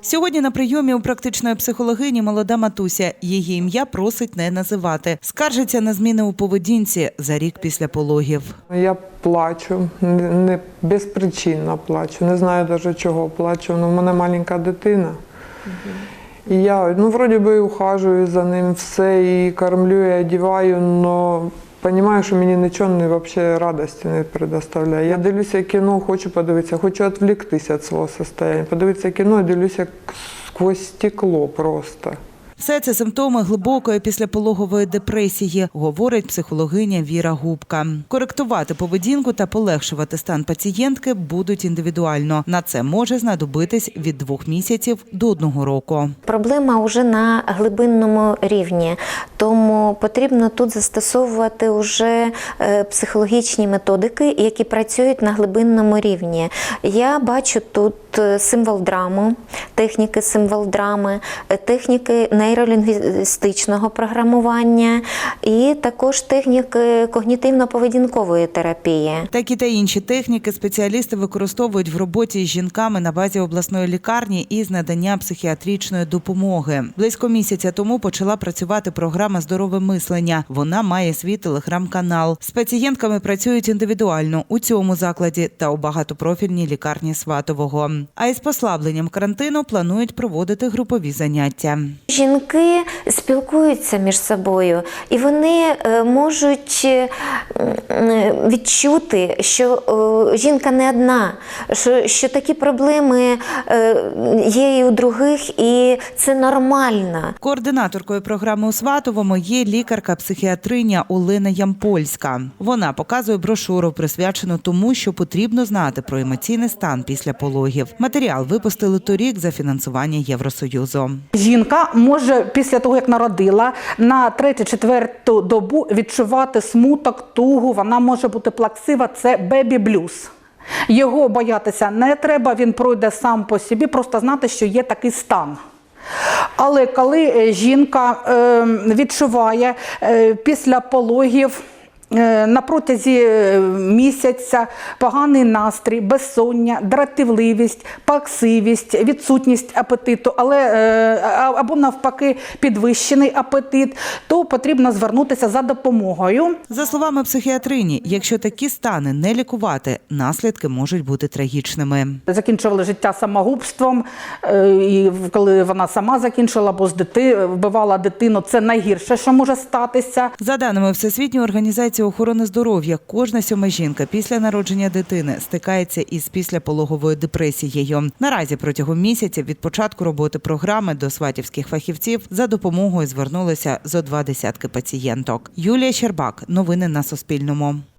Сьогодні на прийомі у практичної психологині молода матуся. Її ім'я просить не називати. Скаржиться на зміни у поведінці за рік після пологів. Я плачу, не, безпричинно плачу, не знаю навіть чого плачу. Ну, в мене маленька дитина. І я, ну, вроді би, ухажую за ним все, і кормлю, і одіваю, але розумію, що мені нічого не, вообще радості не предоставляє. Я дивлюся кіно, хочу подивитися, хочу відвліктися від свого состояння. Подивитися кіно дивлюся сквозь стекло просто. Все це симптоми глибокої післяпологової депресії, говорить психологиня Віра Губка. Коректувати поведінку та полегшувати стан пацієнтки будуть індивідуально. На це може знадобитись від двох місяців до одного року. Проблема вже на глибинному рівні, тому потрібно тут застосовувати вже е, психологічні методики, які працюють на глибинному рівні. Я бачу тут символ драму, техніки символ драми, е, техніки нейролінгвістичного програмування і також техніки когнітивно-поведінкової терапії. Такі та інші техніки спеціалісти використовують в роботі з жінками на базі обласної лікарні із надання психіатричної допомоги. Близько місяця тому почала працювати програма Здорове мислення. Вона має свій телеграм-канал. З пацієнтками працюють індивідуально у цьому закладі та у багатопрофільній лікарні Сватового. А із послабленням карантину планують проводити групові заняття. Жінки спілкуються між собою, і вони е, можуть е, відчути, що е, жінка не одна, що, такі проблеми е, є і у других, і це нормально. Координаторкою програми у Сватовому є лікарка-психіатриня Олена Ямпольська. Вона показує брошуру, присвячену тому, що потрібно знати про емоційний стан після пологів. Матеріал випустили торік за фінансування Євросоюзу. Жінка може після того, як народила, на третю-четверту добу відчувати смуток, тугу. Вона може бути плаксива. Це бебі-блюз. Його боятися не треба, він пройде сам по собі, просто знати, що є такий стан. Але коли е, жінка е, відчуває е, після пологів на протязі е, місяця поганий настрій, безсоння, дратівливість, паксивість, відсутність апетиту, але е, або навпаки підвищений апетит, то потрібно звернутися за допомогою. За словами психіатрині, якщо такі стани не лікувати, наслідки можуть бути трагічними. Закінчували життя самогубством, е, і коли вона сама закінчила або з дити, вбивала дитину, це найгірше, що може статися. За даними Всесвітньої організації охорони здоров'я, кожна сьома жінка після народження дитини стикається із післяпологовою депресією. Наразі протягом місяця від початку роботи програми до сватівських фахівців за допомогою звернулися зо два десятки пацієнток. Юлія Щербак. Новини на Суспільному.